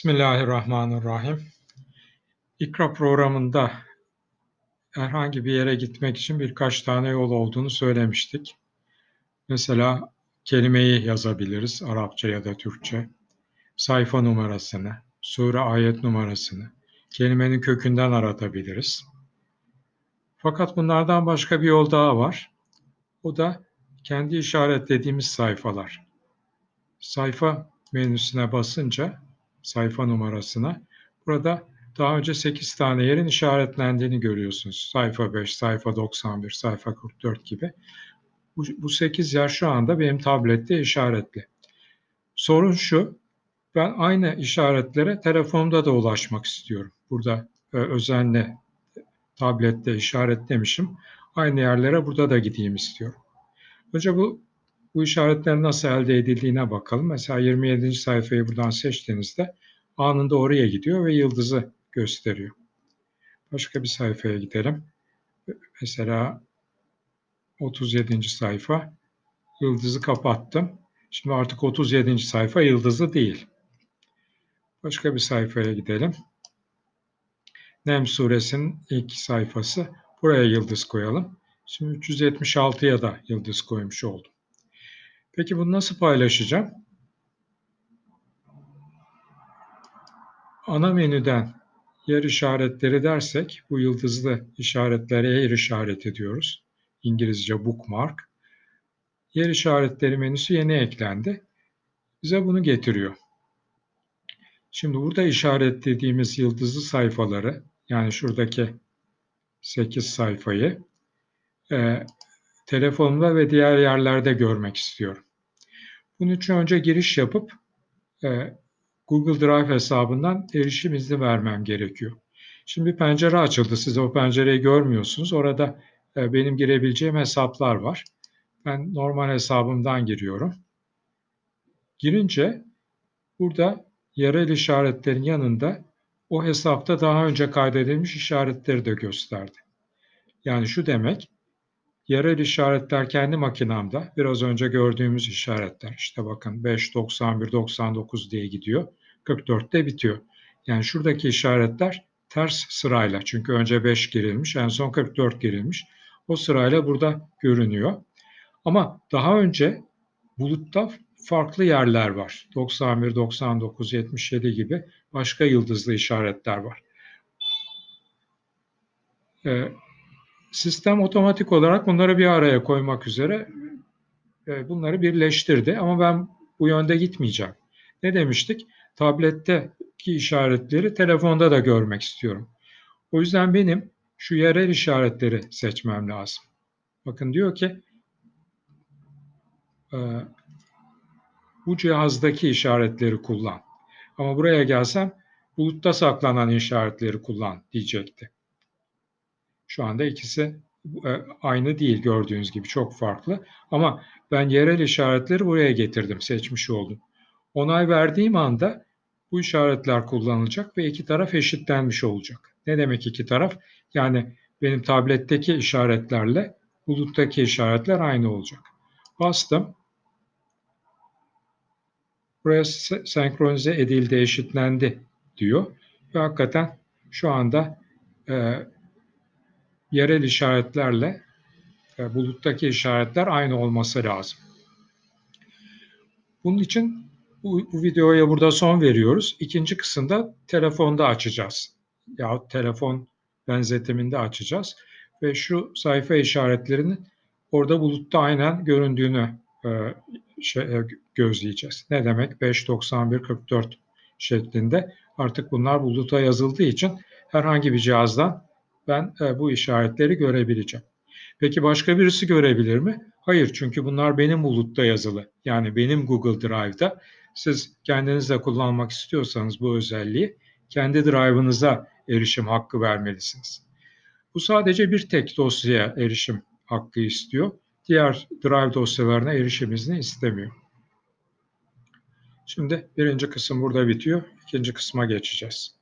Bismillahirrahmanirrahim. İkra programında herhangi bir yere gitmek için birkaç tane yol olduğunu söylemiştik. Mesela kelimeyi yazabiliriz Arapça ya da Türkçe. Sayfa numarasını, sure ayet numarasını, kelimenin kökünden aratabiliriz. Fakat bunlardan başka bir yol daha var. O da kendi işaretlediğimiz sayfalar. Sayfa menüsüne basınca sayfa numarasına. Burada daha önce 8 tane yerin işaretlendiğini görüyorsunuz. Sayfa 5, sayfa 91, sayfa 44 gibi. Bu, bu 8 yer şu anda benim tablette işaretli. Sorun şu, ben aynı işaretlere telefonumda da ulaşmak istiyorum. Burada e, özenle tablette işaretlemişim. Aynı yerlere burada da gideyim istiyorum. Önce bu bu işaretlerin nasıl elde edildiğine bakalım. Mesela 27. sayfayı buradan seçtiğinizde anında oraya gidiyor ve yıldızı gösteriyor. Başka bir sayfaya gidelim. Mesela 37. sayfa yıldızı kapattım. Şimdi artık 37. sayfa yıldızı değil. Başka bir sayfaya gidelim. Nem suresinin ilk sayfası. Buraya yıldız koyalım. Şimdi 376'ya da yıldız koymuş oldum. Peki bunu nasıl paylaşacağım? Ana menüden yer işaretleri dersek bu yıldızlı işaretlere yer işareti diyoruz. İngilizce bookmark. Yer işaretleri menüsü yeni eklendi. Bize bunu getiriyor. Şimdi burada işaretlediğimiz yıldızlı sayfaları yani şuradaki 8 sayfayı e, telefonumda ve diğer yerlerde görmek istiyorum. Bunun için önce giriş yapıp e, Google Drive hesabından erişim izni vermem gerekiyor. Şimdi bir pencere açıldı. Siz o pencereyi görmüyorsunuz. Orada e, benim girebileceğim hesaplar var. Ben normal hesabımdan giriyorum. Girince burada yerel işaretlerin yanında o hesapta daha önce kaydedilmiş işaretleri de gösterdi. Yani şu demek, Yerel işaretler kendi makinamda. Biraz önce gördüğümüz işaretler. İşte bakın 5, 91, 99 diye gidiyor. 44'te bitiyor. Yani şuradaki işaretler ters sırayla. Çünkü önce 5 girilmiş, en son 44 girilmiş. O sırayla burada görünüyor. Ama daha önce bulutta farklı yerler var. 91, 99, 77 gibi başka yıldızlı işaretler var. Ee, Sistem otomatik olarak bunları bir araya koymak üzere e, bunları birleştirdi ama ben bu yönde gitmeyeceğim. Ne demiştik? Tabletteki işaretleri telefonda da görmek istiyorum. O yüzden benim şu yerel işaretleri seçmem lazım. Bakın diyor ki e, bu cihazdaki işaretleri kullan. Ama buraya gelsem bulutta saklanan işaretleri kullan diyecekti. Şu anda ikisi e, aynı değil gördüğünüz gibi çok farklı. Ama ben yerel işaretleri buraya getirdim, seçmiş oldum. Onay verdiğim anda bu işaretler kullanılacak ve iki taraf eşitlenmiş olacak. Ne demek iki taraf? Yani benim tabletteki işaretlerle buluttaki işaretler aynı olacak. Bastım. Buraya senkronize edildi, eşitlendi diyor. Ve hakikaten şu anda e, yerel işaretlerle e, buluttaki işaretler aynı olması lazım. Bunun için bu, bu videoya burada son veriyoruz. İkinci kısımda telefonda açacağız. Ya telefon benzetiminde açacağız. Ve şu sayfa işaretlerinin orada bulutta aynen göründüğünü e, şey, e, gözleyeceğiz. Ne demek? 59144 şeklinde. Artık bunlar buluta yazıldığı için herhangi bir cihazdan ben e, bu işaretleri görebileceğim. Peki başka birisi görebilir mi? Hayır çünkü bunlar benim bulutta yazılı. Yani benim Google Drive'da. Siz kendiniz kullanmak istiyorsanız bu özelliği kendi Drive'ınıza erişim hakkı vermelisiniz. Bu sadece bir tek dosyaya erişim hakkı istiyor. Diğer Drive dosyalarına erişim izni istemiyor. Şimdi birinci kısım burada bitiyor. İkinci kısma geçeceğiz.